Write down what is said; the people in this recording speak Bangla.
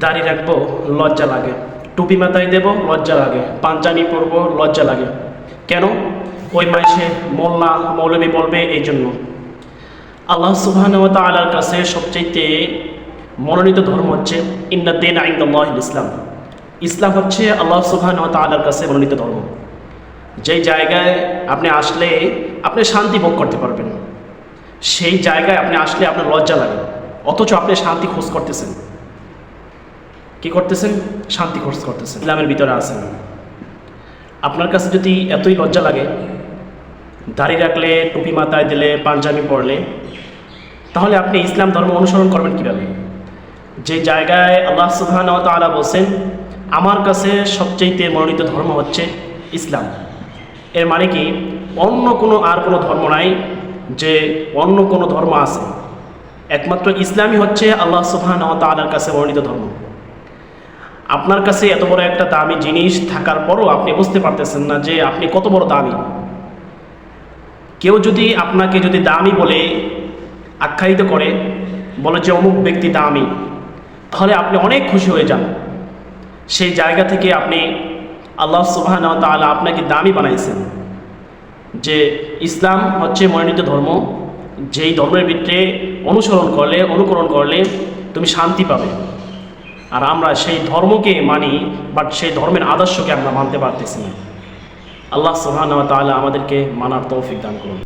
দাড়ি রাখব, লজ্জা লাগে। টুপি মাথায় দেব, লজ্জা লাগে। পাঞ্জানি পরব, লজ্জা লাগে। কেন? ওই মাসে মোল্লা মৌলবী বলবে এই জন্য আল্লাহ সুবহান ওয়া তাআলার কাছে সবচাইতে মনোনীত ধর্ম হচ্ছে ইন্নাদ্দিন আইন্দাল্লাহ ইসলাম। ইসলাম হচ্ছে আল্লাহ সুবহান ওয়া তাআলার কাছে মনোনীত ধর্ম। যেই জায়গায় আপনি আসলে আপনি শান্তি ভোগ করতে পারবেন। সেই জায়গায় আপনি আসলে আপনার লজ্জা লাগে। অথচ আপনি শান্তি খোঁজ করতেছেন। কি করতেছেন? শান্তি খোঁজ করতেছেন। ইসলামের ভিতরে আছেন। আপনার কাছে যদি এতই লজ্জা লাগে, দাড়ি রাখলে, টুপি মাথায় দিলে, পাঞ্জাবি পরলে, তাহলে আপনি ইসলাম ধর্ম অনুসরণ করবেন কীভাবে? যে জায়গায় আল্লাহ সুবহান তাআলা বলছেন, আমার কাছে সবচেয়ে মনোনীত ধর্ম হচ্ছে ইসলাম। এর মানে কি? অন্য কোনো আর কোনো ধর্ম নাই যে অন্য কোনো ধর্ম আছে। একমাত্র ইসলামই হচ্ছে আল্লাহ সুবহান তাআলার কাছে মনোনীত ধর্ম। আপনার কাছে এত বড় একটা দামি জিনিস থাকার পরও আপনি বুঝতে পারতেছেন না যে আপনি কত বড় দামি। কেউ যদি আপনাকে যদি দামি বলে আখ্যায়িত করে, বলে যে অমুক ব্যক্তি দামি, তাহলে আপনি অনেক খুশি হয়ে যান। সেই জায়গা থেকে আপনি আল্লাহ সুবাহান তাআলা আপনাকে দামি বানাইছেন। যে ইসলাম হচ্ছে মনোনীত ধর্ম, যেই ধর্মের ভিতরে অনুসরণ করলে, অনুকরণ করলে তুমি শান্তি পাবে। আর আমরা সেই ধর্মকে মানি বাট সেই ধর্মের আদর্শকে আমরা মানতে পারতেছি না। আল্লাহ সুহান তাহলে আমাদেরকে মানার তৌফিক দান করুন।